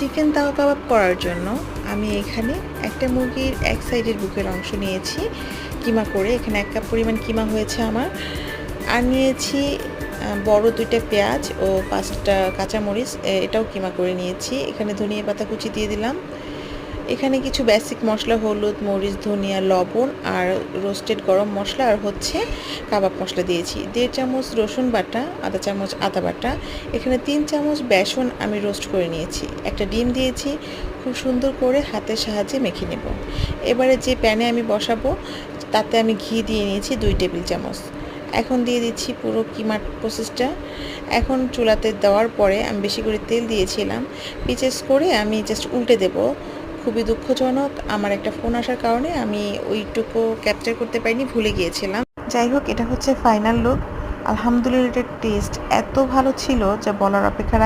Chicken তাওয়া কাবাব করার জন্য আমি এখানে একটা মুরগির এক সাইডের বুকের অংশ নিয়েছি, কিমা করে। এখানে এক কাপ পরিমাণ কিমা হয়েছে আমার। আর নিয়েছি বড় দুইটা পেঁয়াজ ও পাঁচটা কাঁচামরিচ এটাও কিমা করে নিয়েছি। এখানে ধনিয়া পাতা কুচি দিয়ে দিলাম। এখানে কিছু বেসিক মশলা, হলুদ, মরিচ, ধনিয়া, লবণ আর রোস্টেড গরম মশলা আর হচ্ছে কাবাব মশলা দিয়েছি। দেড় চামচ রসুন বাটা, আধা চামচ আদা বাটা, এখানে তিন চামচ বেসন আমি রোস্ট করে নিয়েছি। একটা ডিম দিয়েছি, খুব সুন্দর করে হাতের সাহায্যে মেখে নেব। এবারে যে প্যানে আমি বসাবো, তাতে আমি ঘি দিয়ে নিয়েছি দুই টেবিল চামচ। এখন দিয়ে দিচ্ছি পুরো কিমার প্রসেসটা এখন চুলাতে দেওয়ার পরে আমি বেশি করে তেল দিয়েছিলাম। পিচেস করে আমি জাস্ট উল্টে দেব। খুবই দুঃখজনক। আমার একটা ফোন আসার কারণে আমি ওইটুকু ক্যাপচার করতে পারিনি, ভুলে গিয়েছিলাম। যাই হোক, এটা হচ্ছে ফাইনাল লুক আলহামদুলিল্লাহ টেস্ট এত ভালো ছিল যা বলার অপেক্ষা